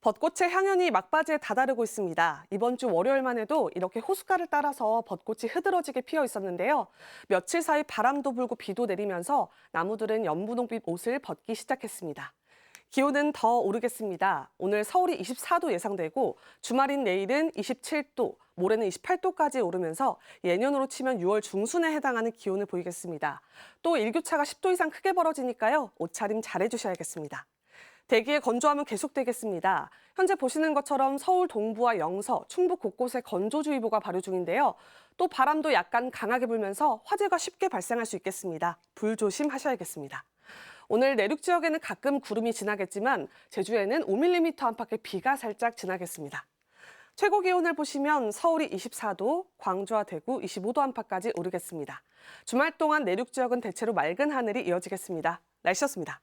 벚꽃의 향연이 막바지에 다다르고 있습니다. 이번 주 월요일만 해도 이렇게 호숫가를 따라서 벚꽃이 흐드러지게 피어 있었는데요. 며칠 사이 바람도 불고 비도 내리면서 나무들은 연분홍빛 옷을 벗기 시작했습니다. 기온은 더 오르겠습니다. 오늘 서울이 24도 예상되고 주말인 내일은 27도, 모레는 28도까지 오르면서 예년으로 치면 6월 중순에 해당하는 기온을 보이겠습니다. 또 일교차가 10도 이상 크게 벌어지니까요. 옷차림 잘해주셔야겠습니다. 대기의 건조함은 계속되겠습니다. 현재 보시는 것처럼 서울 동부와 영서, 충북 곳곳에 건조주의보가 발효 중인데요. 또 바람도 약간 강하게 불면서 화재가 쉽게 발생할 수 있겠습니다. 불 조심하셔야겠습니다. 오늘 내륙 지역에는 가끔 구름이 지나겠지만 제주에는 5mm 안팎의 비가 살짝 지나겠습니다. 최고 기온을 보시면 서울이 24도, 광주와 대구 25도 안팎까지 오르겠습니다. 주말 동안 내륙 지역은 대체로 맑은 하늘이 이어지겠습니다. 날씨였습니다.